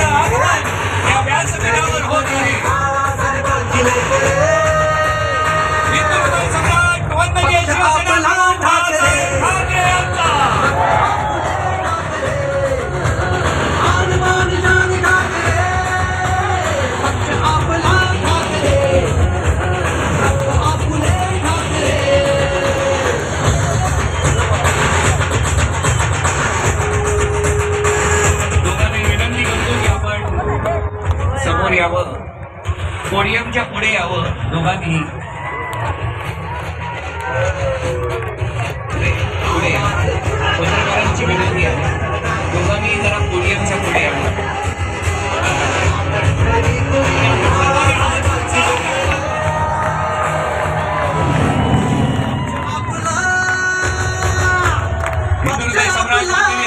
Yeah. समोर यावं. पोडियमच्या पुढे यावं. दोघांनी पुढे. पत्रकारांची विनंती आहे. दोघांनी जरा पोडियमच्या पुढे यावं.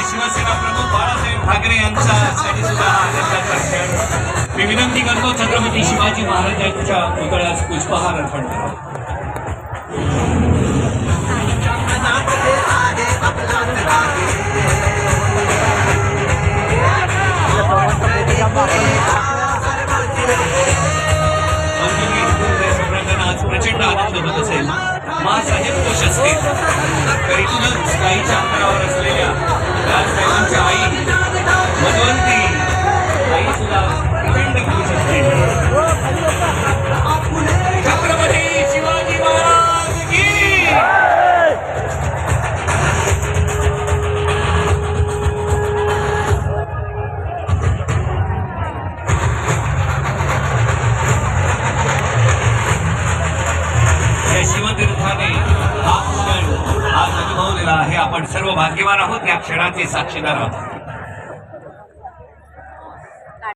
शिवसेना प्रमुख बाळासाहेब ठाकरे यांच्यासाठी सुद्धा मी विनंती करतो छत्रपती शिवाजी महाराजांच्या पुतळ्यास पुष्पहार अर्पण करा. आज प्रचंड आनंद होत असेल. मासाहेब खुश असतील तर काहीच्या अंतरावर असलेल्या आपण सर्व भाग्यवान आहोत या क्षणाचे साक्षीदार आहोत.